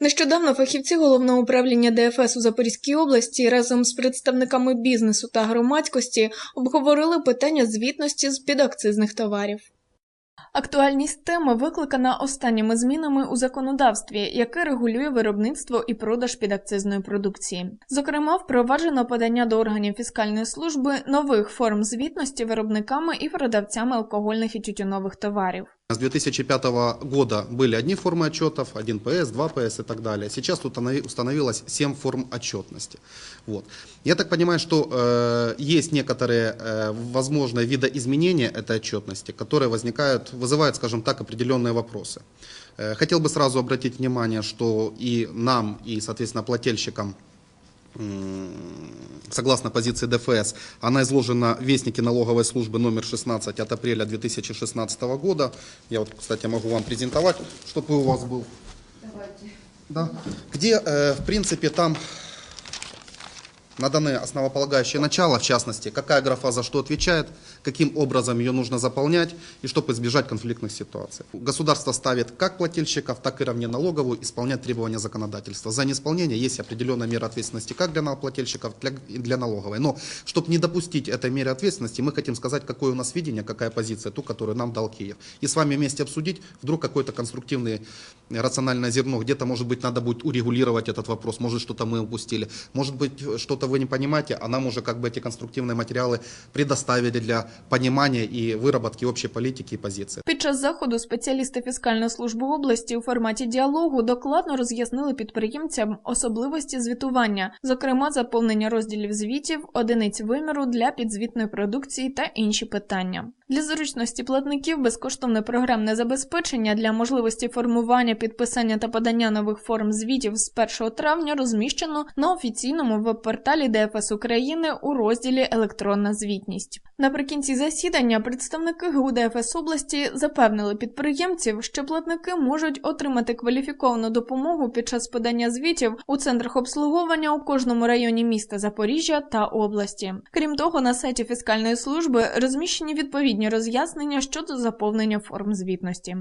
Нещодавно фахівці головного управління ДФС у Запорізькій області разом з представниками бізнесу та громадськості обговорили питання звітності з підакцизних товарів. Актуальність теми викликана останніми змінами у законодавстві, яке регулює виробництво і продаж підакцизної продукції. Зокрема, впроваджено подання до органів фіскальної служби нових форм звітності виробниками і продавцями алкогольних і тютюнових товарів. С 2005 года были одни формы отчетов, 1 ПС, 2 ПС и так далее. Сейчас установи- установилось 7 форм отчетности. Вот. Я так понимаю, что э, есть некоторые э, возможные видоизменения этой отчетности, которые возникают, вызывают, скажем так, определенные вопросы. Э, хотел бы сразу обратить внимание, что и нам, и, соответственно, плательщикам согласно позиции ДФС, она изложена в Вестнике налоговой службы номер 16 от апреля 2016 года. Я вот, кстати, могу вам презентовать, чтобы у вас был. Да. Где, э, в принципе, там наданы основополагающие начала, в частности, какая графа за что отвечает, каким образом ее нужно заполнять, и чтобы избежать конфликтных ситуаций. Государство ставит как плательщиков, так и равне налоговую исполнять требования законодательства. За неисполнение есть определенная мера ответственности как для налогоплательщиков, для, и для налоговой. Но, чтобы не допустить этой меры ответственности, мы хотим сказать, какое у нас видение, какая позиция, ту, которую нам дал Киев. И с вами вместе обсудить, вдруг какое-то конструктивное э, рациональное зерно, где-то, может быть, надо будет урегулировать этот вопрос, может, что-то мы упустили, может быть, что-то вы не понимаете, а нам уже как бы эти конструктивные материалы предоставили для понимания и выработки общей политики и позиции. Під час заходу спеціалісти фіскальної служби області у форматі діалогу докладно роз'яснили підприємцям особливості звітування, зокрема заповнення розділів звітів, одиниць виміру для підзвітної продукції та інші питання. Для зручності платників безкоштовне програмне забезпечення для можливості формування, підписання та подання нових форм звітів з 1 травня розміщено на офіційному веб-порталі ДФС України у розділі Електронна звітність. Наприкінці засідання представники ГУ ДФС області запевнили підприємців, що платники можуть отримати кваліфіковану допомогу під час подання звітів у центрах обслуговування у кожному районі міста Запоріжжя та області. Крім того, на сайті фіскальної служби розміщені відповідні роз'яснення щодо заповнення форм звітності.